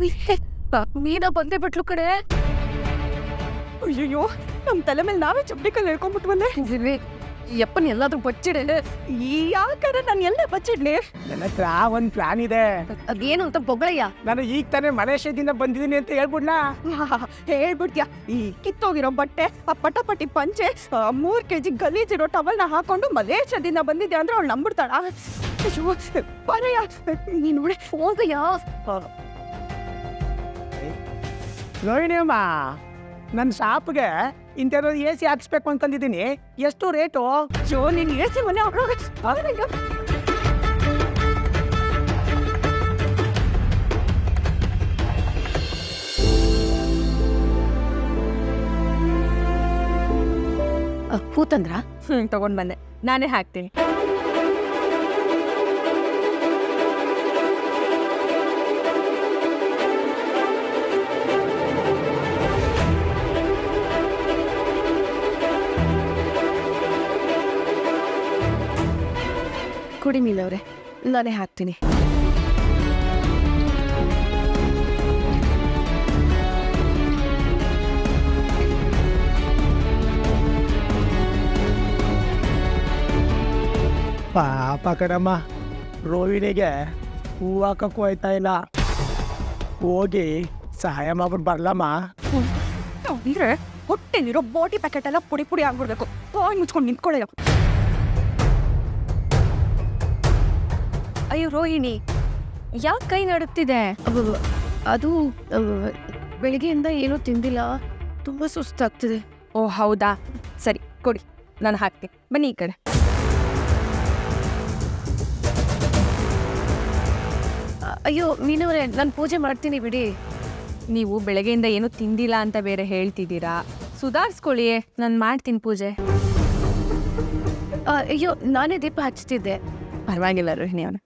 ಮೀನಾ ಬಂದೇ ಬಿಟ್ಲು ಕಡೆ ಅಯ್ಯೋ ನಮ್ ತಲೆ ಮೇಲೆ ನಾವೇ ಚಪ್ಪಡಿ ಕಲ್ಲು ಹಿಡ್ಕೊಂಡ್ಬಿಟ್ವಲ್ಲೇ ದಿವ್ಯ ಯಪ್ಪನ್ ಎಲ್ಲಾದ್ರೂ ಬಚ್ಚಿಡೆ. ಈ ಯಾಕಂದ್ರೆ ನಾನು ಎಲ್ಲ ಬಚ್ಚಿಡ್ಲಿ? ನನ್ನ ಹತ್ರ ಒಂದ್ ಪ್ಲಾನ್ ಇದೆ. ಅದೇನು ಅಂತ ಬೊಗಳಯ್ಯ. ನಾನು ಈಗ ತಾನೇ ಮಲೇಷ್ಯಾದಿಂದ ಬಂದಿದ್ದೀನಿ ಅಂತ ಹೇಳ್ಬಿಡ್ಲ? ಹೇಳ್ಬಿಡ್ತೀಯ. ಈ ಕಿತ್ತೋಗಿರೋ ಬಟ್ಟೆ ಆ ಪಟಪಟಿ ಪಂಚೆ ಮೂರ್ ಕೆಜಿ ಗಲೀಜಿರೋ ಟವಲ್ನ ಹಾಕೊಂಡು ಮಲೇಷ್ಯಾದಿಂದ ಬಂದಿದ್ದೆ ಅಂದ್ರೆ ಅವ್ಳು ನಂಬಿಡ್ತಾಳ? ಬರಯ್ಯ ನೀನು ನೋಡಿ ಹೋಗಯ್ಯ. ರೋಹಿಣಿ ಅಮ್ಮ ನನ್ನ ಶಾಪ್ಗೆ ಇಂಥದ್ದು ಎ ಸಿ ಹಾಕಿಸ್ಬೇಕು ಅಂತಂದಿದ್ದೀನಿ. ಎಷ್ಟು ರೇಟು? ಶೋ ನೀನು ಸಿ ಮನೆ ಹೂ ತಂದ್ರ? ಹ್ಮ್ ತಗೊಂಡ್ ಬಂದೆ. ನಾನೇ ಹಾಕ್ತೀನಿ. ಕುಡಿ ಮೀನವ್ರೆ ನಾನೇ ಹಾಕ್ತೀನಿ. ಪಾಪ ಕಣಮ್ಮ ರೋವಿನಿಗೆ ಹೂ ಹಾಕಕ್ಕೂ ಆಯ್ತಾ ಇಲ್ಲ. ಹೋಗಿ ಸಹಾಯ ಮಾಡ್ಬಿಟ್ಟು ಬರ್ಲಮ್ಮ. ಅಂದ್ರೆ ಹೊಟ್ಟೆಲಿರೋ ಬಾಟಿ ಪ್ಯಾಕೆಟ್ ಎಲ್ಲ ಪುಡಿ ಪುಡಿ ಆಗ್ಬಿಡ್ಬೇಕು. ಮುಚ್ಕೊಂಡು ನಿಂತ್ಕೊಳ್ಳಯ್ಯ ಅಯ್ಯೋ ರೋಹಿಣಿ ಯಾಕೆ ಕೈ ನಡುತ್ತಿದೆ? ಅದು ಬೆಳಿಗ್ಗೆಯಿಂದ ಏನೂ ತಿಂದಿಲ್ಲ. ತುಂಬ ಸುಸ್ತಾಗ್ತಿದೆ. ಓ ಹೌದಾ? ಸರಿ ಕೊಡಿ ನಾನು ಹಾಕ್ತೀನಿ. ಬನ್ನಿ ಈ ಕಡೆ. ಅ- ಅಯ್ಯೋ ಮೀನವ್ರೆ ನಾನು ಪೂಜೆ ಮಾಡ್ತೀನಿ ಬಿಡಿ. ನೀವು ಬೆಳಗ್ಗೆಯಿಂದ ಏನು ತಿಂದಿಲ್ಲ ಅಂತ ಬೇರೆ ಹೇಳ್ತಿದ್ದೀರಾ? ಸುಧಾರಿಸ್ಕೊಳ್ಳಿ ನಾನು ಮಾಡ್ತೀನಿ ಪೂಜೆ. ಅಯ್ಯೋ ನಾನೇ ದೀಪ ಹಚ್ತಿದ್ದೆ. ಪರವಾಗಿಲ್ಲ ರೋಹಿಣಿ ಅವನ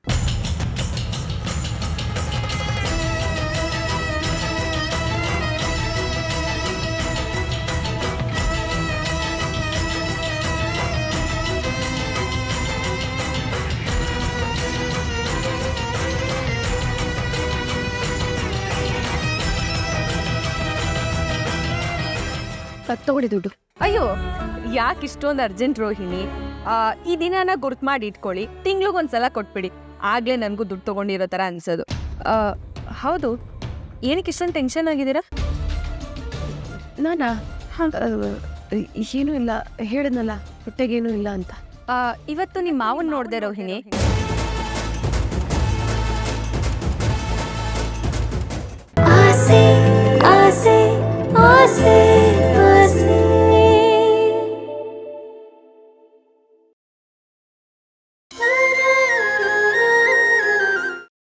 ತಗೊಳ್ಳಿ ದುಡ್ಡು. ಅಯ್ಯೋ ಯಾಕೆ ಇಷ್ಟೊಂದು ಅರ್ಜೆಂಟ್ ರೋಹಿಣಿ? ಆ, ಈ ದಿನನ ಗುರ್ತು ಮಾಡಿ ಇಟ್ಕೊಳ್ಳಿ ತಿಂಗ್ಳಿಗೊಂದ್ಸಲ ಕೊಟ್ಬಿಡಿ. ಆಗ್ಲೇ ನನಗೂ ದುಡ್ಡು ತಗೊಂಡಿರೋ ಥರ ಅನ್ಸೋದು. ಆ, ಹೌದು ಏನಕ್ಕೆ ಇಷ್ಟೊಂದು ಟೆನ್ಷನ್ ಆಗಿದ್ದೀರಾ? ನಾನಾ? ಏನೂ ಇಲ್ಲ ಹೇಳಿದ್ನಲ್ಲ ಹೊಟ್ಟೆಗೇನು ಇಲ್ಲ ಅಂತ. ಆ, ಇವತ್ತು ನಿಮ್ಮ ಮಾವನ್ ನೋಡಿದೆ ರೋಹಿಣಿ.